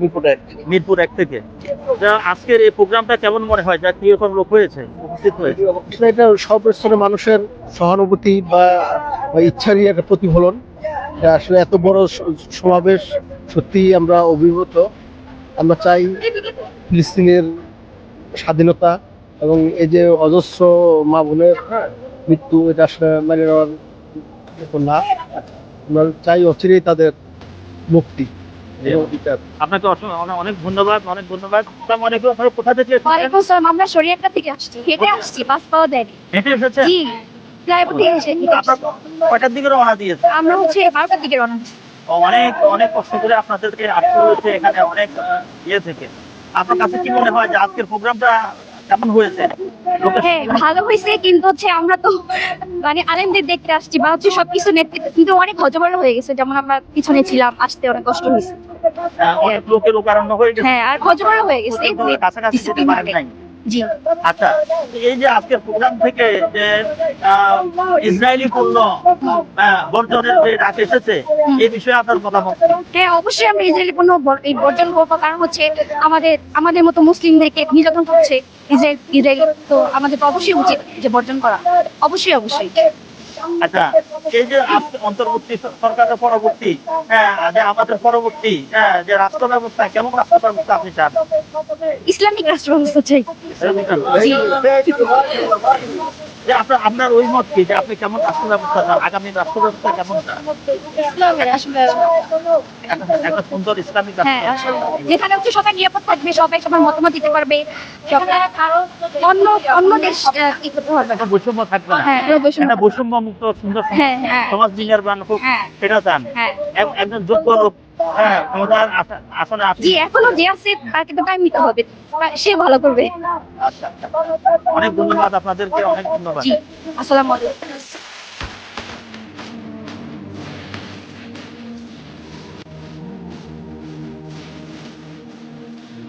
মিরপুর এক মিরপুর এক থেকে। আজকের এই প্রোগ্রামটা কেমন মনে হয়? যা কীরকম লোক হয়েছে? উপস্থিত হয়েছে? এটা সব স্তরের মানুষের সহানুভূতি বা ইচ্ছারই একটা প্রতিফলন। আসলে এত বড় সমাবেশ সত্যি আমরা অভিভূত। আমরা চাই ফিলিস্তিনের স্বাধীনতা এবং এই যে অজস্র মা বোনের মৃত্যু এটা আসলে মেনে নেওয়ার না। আমরা চাই অচিরেই তাদের মুক্তি। আপনাকে অনেক- অনেক ধন্যবাদ অনেক ধন্যবাদ। আপনারা কোথা থেকে? আমরা থেকে আসছি। হেঁটে আসছি বাস পাওয়া দেয়নি হেঁটে এসেছেন? জি ফ্লাইওভার থেকে এসে হেঁটে আপনার কয়টার দিকে রওনা দিয়েছে আমরা হচ্ছে বারোটার দিকে রওনা অনেক অনেক কষ্ট করে আপনাদেরকে আসতে হয়েছে এখানে অনেক ইয়ে থেকে। আপনার কাছে কি মনে হয় যে আজকের প্রোগ্রামটা কেমন হয়েছে? হ্যাঁ ভালো হয়েছে কিন্তু হচ্ছে আমরা তো মানে আলেমদের দেখতে আসছি বা হচ্ছে সবকিছু নেতৃত্ব কিন্তু অনেক হজবড় হয়ে গেছে যেমন আমরা পিছনে ছিলাম আসতে অনেক কষ্ট হয়েছে। অনেক লোকের লোকারণ্য হয়ে গেছে। হ্যাঁ আর হজবড় হয়ে গেছে কাছাকাছি যেতে পারেন নাই। জি। আচ্ছা এই যে আজকের প্রোগ্রাম থেকে যে ইসরায়েলি পণ্য বর্জনের যে ডাক এসেছে এই বিষয়ে আপনার মতামত হ্যাঁ অবশ্যই আমরা ইসরায়েলি কোনো এই বর্জন করব কারণ হচ্ছে আমাদের আমাদের মতো মুসলিমদেরকে নির্যাতন করছে। ইসরায়েল ইসরায়েল তো আমাদের তো অবশ্যই উচিত যে বর্জন করা। অবশ্যই অবশ্যই। আচ্ছা এই যে অন্তর্বর্তী সরকারের পরবর্তী হ্যাঁ যে আমাদের পরবর্তী হ্যাঁ যে রাষ্ট্র ব্যবস্থা কেমন রাষ্ট্র ব্যবস্থা আপনি চান? ইসলামিক রাষ্ট্র ব্যবস্থা চাই। যে আপনার আপনার ওই মত কি? যে আপনি কেমন রাষ্ট্র ব্যবস্থা আগামী রাষ্ট্র ব্যবস্থা কেমন একটা- সুন্দর ইসলামিক হ্যাঁ যেখানে হচ্ছে সবাই নিরাপদ থাকবে সবাই সবার মতামত দিতে পারবে। অন্য অন্য দেশ আহ, করতে পারবে না? বৈষম্য থাকবে না। হ্যাঁ বৈষম্য মুক্ত সুন্দর হ্যাঁ সমাজ নির্মাণ হোক সেটা চান। হ্যাঁ। একজন যোগ্য লোক হ্যাঁ ক্ষমতার আপনি জি এখনও যে আছে তাকে তো টাইম নিতে হবে সে ভালো করবে। আচ্ছা আচ্ছা। অনেক ধন্যবাদ আপনাদেরকে অনেক ধন্যবাদ। জি আসসালামু আলাইকুম।